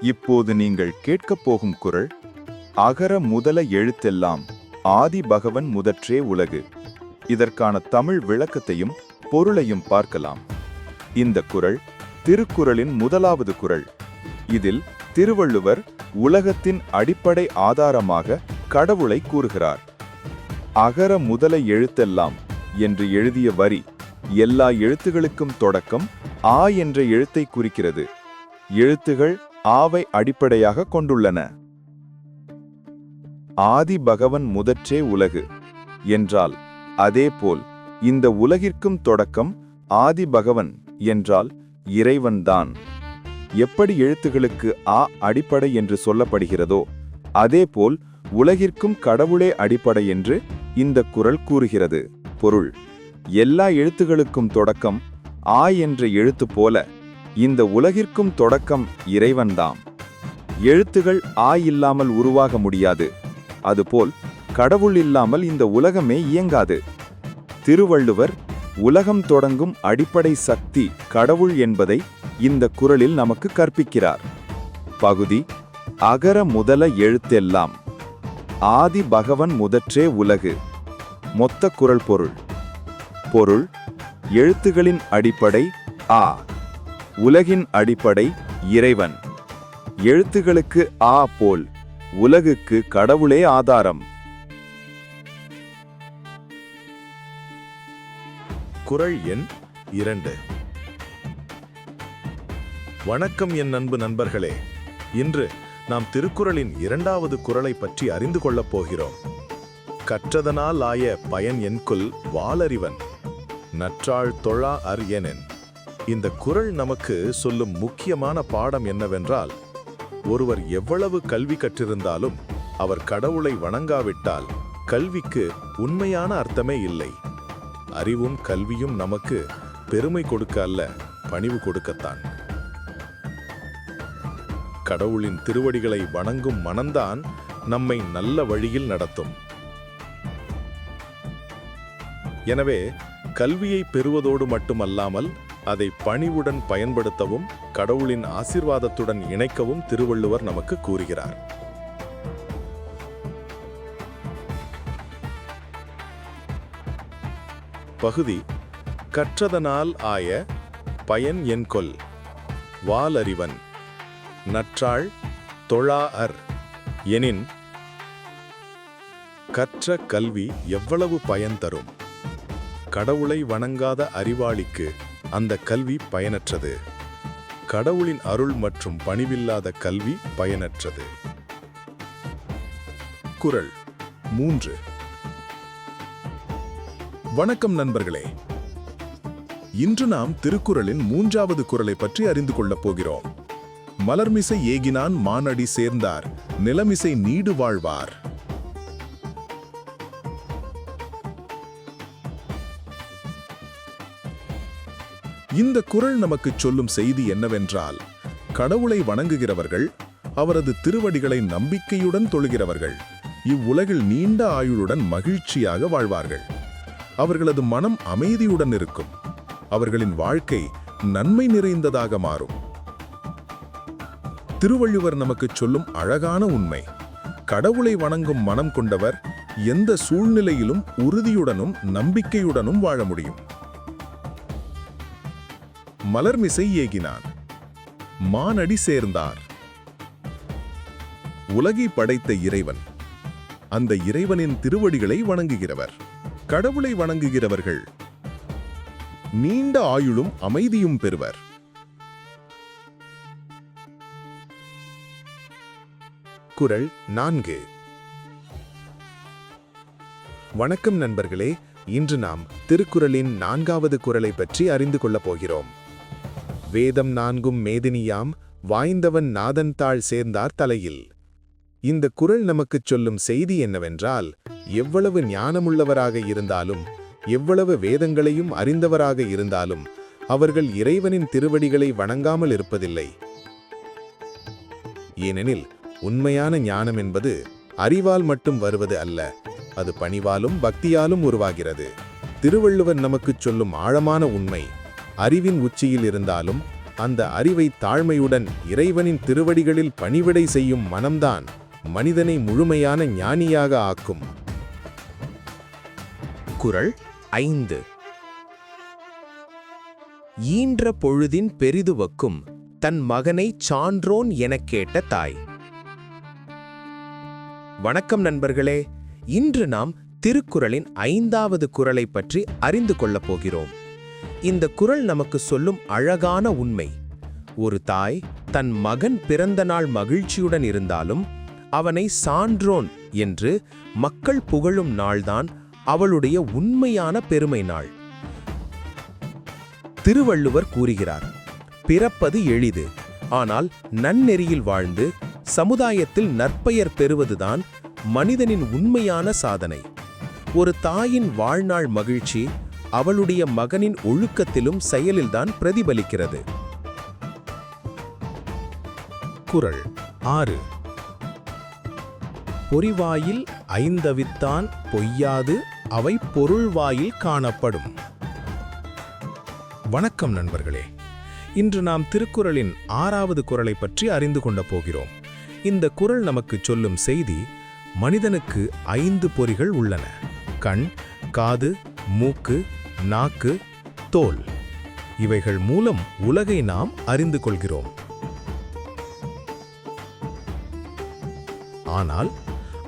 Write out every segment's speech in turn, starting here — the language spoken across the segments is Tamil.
இப்போது நீங்கள் கேட்கப் போகும் குரல் அகர முதல எழுத்தெல்லாம் ஆதி பகவன் முதற்றே உலகு. இதற்கான தமிழ் விளக்கத்தையும் பொருளையும் பார்க்கலாம். இந்த குரல் திருக்குறளின் முதலாவது குரல். இதில் திருவள்ளுவர் உலகத்தின் அடிப்படை ஆதாரமாக கடவுளை கூறுகிறார். அகர முதல எழுத்தெல்லாம் என்று எழுதிய வரி எல்லா எழுத்துகளுக்கும் தொடக்கம் ஆ என்ற எழுத்தை குறிக்கிறது. எழுத்துகள் ஆவை அடிப்படையாக கொண்டுள்ளன. ஆதி பகவன் முதற்றே உலகு. என்றால் அதேபோல் இந்த உலகிற்கும் தொடக்கம் ஆதி பகவன் என்றால் இறைவன்தான். எப்படி எழுத்துகளுக்கு ஆ அடிப்படை என்று சொல்லப்படுகிறதோ அதேபோல் உலகிற்கும் கடவுளே அடிப்படை என்று இந்த குரல் கூறுகிறது. பொருள் எல்லா எழுத்துகளுக்கும் தொடக்கம் ஆ என்ற எழுத்து போல இந்த உலகிற்கும் தொடக்கம் இறைவன்தாம். எழுத்துகள் ஆ இல்லாமல் உருவாக முடியாது. அதுபோல் கடவுள் இல்லாமல் இந்த உலகமே இயங்காது. திருவள்ளுவர் உலகம் தொடங்கும் அடிப்படை சக்தி கடவுள் என்பதை இந்த குரலில் நமக்கு கற்பிக்கிறார். பகுதி அகர முதல எழுத்தெல்லாம். ஆதி பகவன் முதற்றே உலகு. மொத்த குரல் பொருள். பொருள் எழுத்துகளின் அடிப்படை ஆ. உலகின் அடிப்படை இறைவன். எழுத்துகளுக்கு ஆ போல் உலகுக்கு கடவுளே ஆதாரம். குறள் எண் இரண்டு. வணக்கம் என் அன்பு நண்பர்களே. இன்று நாம் திருக்குறளின் இரண்டாவது குரலை பற்றி அறிந்து கொள்ளப் போகிறோம். கற்றதனால் ஆய பயன் என்குல் வாளறிவன் நற்றாள் தொழா அர் எனென் இந்த குறள் நமக்கு சொல்லும் முக்கியமான பாடம் என்னவென்றால் ஒருவர் எவ்வளவு கல்வி கற்றிருந்தாலும் அவர் கடவுளை வணங்காவிட்டால் கல்விக்கு உண்மையான அர்த்தமே இல்லை. அறிவும் கல்வியும் நமக்கு பெருமை கொடுக்க அல்ல பணிவு கொடுக்கத்தான். கடவுளின் திருவடிகளை வணங்கும் மனம்தான் நம்மை நல்ல வழியில் நடத்தும். எனவே கல்வியை பெறுவதோடு மட்டுமல்லாமல் அதை பணிவுடன் பயன்படுத்தவும் கடவுளின் ஆசிர்வாதத்துடன் இணைக்கவும் திருவள்ளுவர் நமக்கு கூறுகிறார். பகுதி கற்றதனால் ஆய பயன் என்கொல் வாலறிவன் நற்றாள் தொழா அர் எனின் கற்ற கல்வி எவ்வளவு பயன் தரும்? கடவுளை வணங்காத அறிவாளிக்கு அந்த கல்வி பயனற்றது. கடவுளின் அருள் மற்றும் பணிவில்லாத கல்வி பயனற்றது. குரல் மூன்று. வணக்கம் நண்பர்களே. இன்று நாம் திருக்குறளின் மூன்றாவது குரலை பற்றி அறிந்து கொள்ளப் போகிறோம். மலர்மிசை ஏகினான் மானடி சேர்ந்தார் நிலமிசை நீடு வாழ்வார். இந்த குறள் நமக்கு சொல்லும் செய்தி என்னவென்றால் கடவுளை வணங்குகிறவர்கள் அவரது திருவடிகளை நம்பிக்கையுடன் தொழுகிறவர்கள் இவ்வுலகில் நீண்ட ஆயுளுடன் மகிழ்ச்சியாக வாழ்வார்கள். அவர்களது மனம் அமைதியுடன் இருக்கும். அவர்களின் வாழ்க்கை நன்மை நிறைந்ததாக மாறும். திருவள்ளுவர் நமக்கு சொல்லும் அழகான உண்மை கடவுளை வணங்கும் மனம் கொண்டவர் எந்த சூழ்நிலையிலும் உறுதியுடனும் நம்பிக்கையுடனும் வாழ முடியும். மலர்மிசை ஏகினான். மானடி சேர்ந்தார். உலகை படைத்த இறைவன். அந்த இறைவனின் திருவடிகளை வணங்குகிறவர். கடவுளை வணங்குகிறவர்கள். நீண்ட ஆயுளும் அமைதியும் பெறுவர். குறள் நான்கு. வணக்கம் நண்பர்களே இன்று நாம் திருக்குறளின் நான்காவது குரலை பற்றி அறிந்து கொள்ளப் போகிறோம். வேதம் நான்கும் மேதினியாம் வாய்ந்தவன் நாதன் தாழ் சேர்ந்தார் தலையில். இந்த குறள் நமக்குச் சொல்லும் செய்தி என்னவென்றால் எவ்வளவு ஞானமுள்ளவராக இருந்தாலும் எவ்வளவு வேதங்களையும் அறிந்தவராக இருந்தாலும் அவர்கள் இறைவனின் திருவடிகளை வணங்காமல் இருப்பதில்லை. ஏனெனில் உண்மையான ஞானம் என்பது அறிவால் மட்டும் வருவது அல்ல அது பணிவாலும் பக்தியாலும் உருவாகிறது. திருவள்ளுவர் நமக்குச் சொல்லும் ஆழமான உண்மை அறிவின் உச்சியில் இருந்தாலும் அந்த அறிவை தாழ்மையுடன் இறைவனின் திருவடிகளில் பணிவிடை செய்யும் மனம்தான் மனிதனை முழுமையான ஞானியாக ஆக்கும். குரல் ஐந்து. ஈன்ற பொழுதின் பெரிதுவக்கும் தன் மகனை சான்றோன் எனக் கேட்ட தாய். வணக்கம் நண்பர்களே இன்று நாம் திருக்குறளின் ஐந்தாவது குரலை பற்றி அறிந்து கொள்ளப் போகிறோம். இந்த குறள் நமக்கு சொல்லும் அழகான உண்மை. ஒரு தாய் தன் மகன் பிறந்த நாள் மகிழ்ச்சியுடன் இருந்தாலும் அவனை சான்றோன் என்று மக்கள் புகழும் நாள்தான் அவளுடைய உண்மையான பெருமை நாள். திருவள்ளுவர் கூறுகிறார் பிறப்பது எளிது ஆனால் நன்னெறியில் வாழ்ந்து சமுதாயத்தில் நற்பெயர் பெறுவதுதான் மனிதனின் உண்மையான சாதனை. ஒரு தாயின் வாழ்நாள் மகிழ்ச்சி அவளுடைய மகனின் ஒழுக்கத்திலும் செயலில்தான் பிரதிபலிக்கிறது. குரல் ஆறு. பொறிவாயில் ஐந்தவித்தான் பொய்யாது அவை பொருள்வாயில் காணப்படும். வணக்கம் நண்பர்களே. இன்று நாம் திருக்குறளின் ஆறாவது குரலை பற்றி அறிந்து கொள்ள போகிறோம். இந்த குறள் நமக்கு சொல்லும் செய்தி மனிதனுக்கு ஐந்து பொறிகள் உள்ளன. கண் காது மூக்கு நாக்கு தோல். இவைகள் மூலம் உலகை நாம் அறிந்து கொள்கிறோம். ஆனால்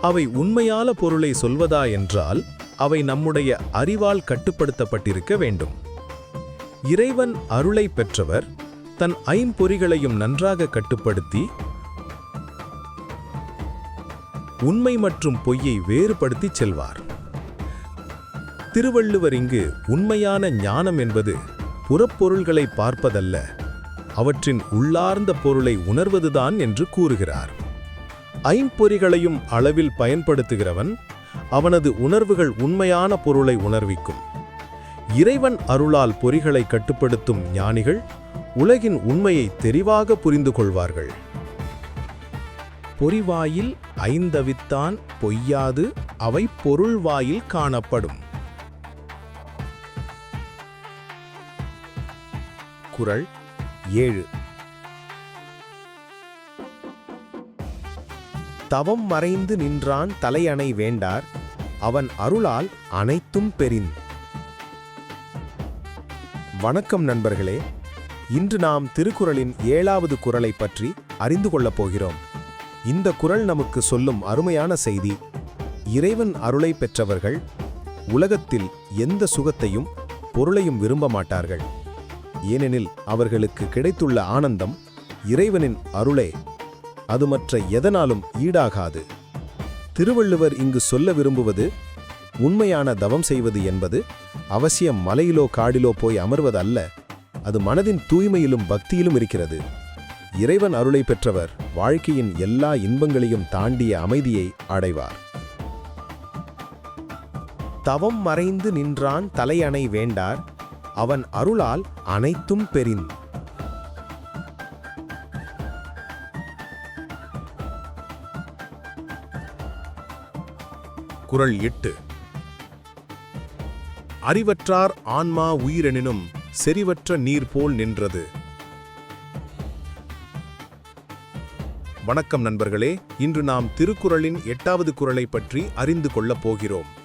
அவை உண்மையான பொருளை சொல்வதா என்றால் அவை நம்முடைய அறிவால் கட்டுப்படுத்தப்பட்டிருக்க வேண்டும். இறைவன் அருளை பெற்றவர் தன் ஐம்பொறிகளையும் நன்றாக கட்டுப்படுத்தி உண்மை மற்றும் பொய்யை வேறுபடுத்திச் செல்வார். திருவள்ளுவர் இங்கு உண்மையான ஞானம் என்பது புறப்பொருள்களை பார்ப்பதல்ல அவற்றின் உள்ளார்ந்த பொருளை உணர்வதுதான் என்று கூறுகிறார். ஐம்பொறிகளையும் அளவில் பயன்படுத்துகிறவன் அவனது உணர்வுகள் உண்மையான பொருளை உணர்விக்கும். இறைவன் அருளால் பொறிகளை கட்டுப்படுத்தும் ஞானிகள் உலகின் உண்மையை தெரிவாக புரிந்து கொள்வார்கள். பொறிவாயில் ஐந்தவித்தான் பொய்யாது அவை பொருள்வாயில் காணப்படும். குரல் ஏழு. தவம் மறைந்து நின்றான் தலையணை வேண்டார் அவன் அருளால் அனைத்தும் பெறின். வணக்கம் நண்பர்களே இன்று நாம் திருக்குறளின் ஏழாவது குரலை பற்றி அறிந்து கொள்ளப் போகிறோம். இந்த குறள் நமக்கு சொல்லும் அருமையான செய்தி இறைவன் அருளை பெற்றவர்கள் உலகத்தில் எந்த சுகத்தையும் பொருளையும் விரும்ப மாட்டார்கள். ஏனெனில் அவர்களுக்கு கிடைத்துள்ள ஆனந்தம் இறைவனின் அருளே. அது மற்ற எதனாலும் ஈடாகாது. திருவள்ளுவர் இங்கு சொல்ல விரும்புவது உண்மையான தவம் செய்வது என்பது அவசியம் மலையிலோ காடிலோ போய் அமர்வது அல்ல அது மனதின் தூய்மையிலும் பக்தியிலும் இருக்கிறது. இறைவன் அருளை பெற்றவர் வாழ்க்கையின் எல்லா இன்பங்களையும் தாண்டிய அமைதியை அடைவார். தவம் மறைந்து நின்றான் தலையணை வேண்டார் அவன் அருளால் அனைத்தும் பெறின். குரல் எட்டு. அறிவற்றார் ஆன்மா உயிரெனினும் செறிவற்ற நீர் போல் நின்றது. வணக்கம் நண்பர்களே இன்று நாம் திருக்குறளின் எட்டாவது குரலை பற்றி அறிந்து கொள்ளப் போகிறோம்.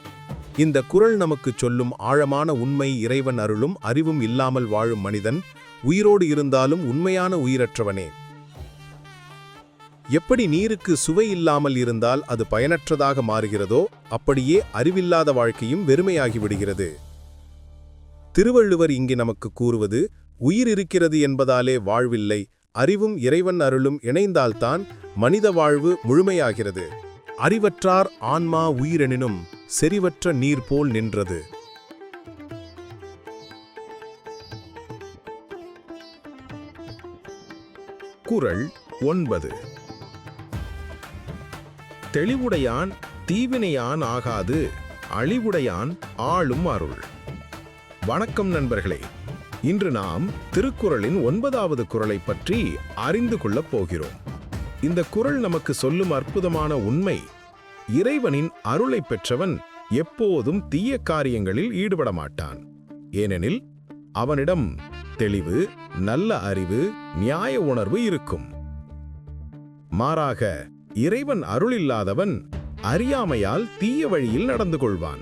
இந்த குறள் நமக்கு சொல்லும் ஆழமான உண்மை இறைவன் அருளும் அறிவும் இல்லாமல் வாழும் மனிதன் உயிரோடு இருந்தாலும் உண்மையான உயிரற்றவனே. எப்படி நீருக்கு சுவை இல்லாமல் இருந்தால் அது பயனற்றதாக மாறுகிறதோ அப்படியே அறிவில்லாத வாழ்க்கையும் வெறுமையாகிவிடுகிறது திருவள்ளுவர் இங்கே நமக்கு கூறுவது உயிர் இருக்கிறது என்பதாலே வாழ்வில்லை அறிவும் இறைவன் அருளும் இணைந்தால்தான் மனித வாழ்வு முழுமையாகிறது. அறிவற்றார் ஆன்மா உயிரெனினும் செறிவற்ற நீர் போல் நின்றது. குறள் ஒன்பது. தெளிவுடையான் தீவினையான் ஆகாது அழிவுடையான் ஆளும் அருள். வணக்கம் நண்பர்களே இன்று நாம் திருக்குறளின் ஒன்பதாவது குறளை பற்றி அறிந்து கொள்ளப் போகிறோம். இந்த குறள் நமக்கு சொல்லும் அற்புதமான உண்மை இறைவனின் அருளை பெற்றவன் எப்போதும் தீய காரியங்களில் ஈடுபட மாட்டான் ஏனெனில் அவனிடம் தெளிவு நல்ல அறிவு நியாய உணர்வு இருக்கும். மாறாக இறைவன் அருள் இல்லாதவன் அறியாமையால் தீய வழியில் நடந்து கொள்வான்.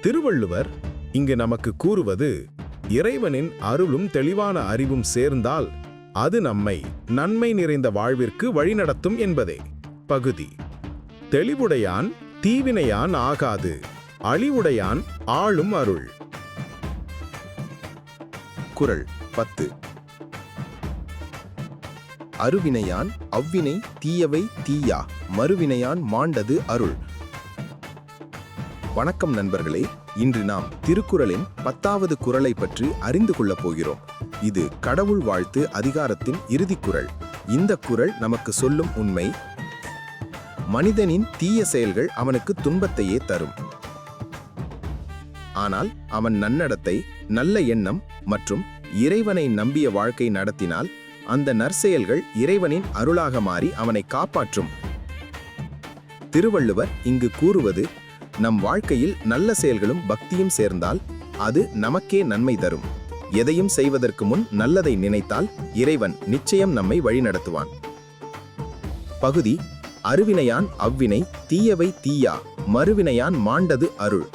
திருவள்ளுவர் இங்கு நமக்கு கூறுவது இறைவனின் அருளும் தெளிவான அறிவும் சேர்ந்தால் அது நம்மை நன்மை நிறைந்த வாழ்விற்கு வழிநடத்தும் என்பதே. பகுதி. தெளிவுடையான் தீவினையான் ஆகாது அழிவுடையான் ஆளும் அருள். குரல் பத்து. அருவினையான் அவ்வினை தீயவை தீயா மறுவினையான் மாண்டது அருள். வணக்கம் நண்பர்களே இன்று நாம் திருக்குறளின் பத்தாவது குரலை பற்றி அறிந்து கொள்ளப் போகிறோம். இது கடவுள் வாழ்த்து அதிகாரத்தின் இறுதிக் குறள் இந்த குறள் நமக்கு சொல்லும் உண்மை மனிதனின் தீய செயல்கள் அவனுக்கு துன்பத்தையே தரும். ஆனால் அவன் நன்னடத்தை நல்ல எண்ணம் மற்றும் இறைவனை நம்பிய வாழ்க்கை நடத்தினால் அந்த நற்செயல்கள் இறைவனின் அருளாக மாறி அவனை காப்பாற்றும். திருவள்ளுவர் இங்கு கூறுவது நம் வாழ்க்கையில் நல்ல செயல்களும் பக்தியும் சேர்ந்தால் அது நமக்கே நன்மை தரும். எதையும் செய்வதற்கு முன் நல்லதை நினைத்தால் இறைவன் நிச்சயம் நம்மை வழிநடத்துவான். பகுதி அருவினையான் அவ்வினை தீயவை தீயா மறுவினையான் மாண்டது அருள்.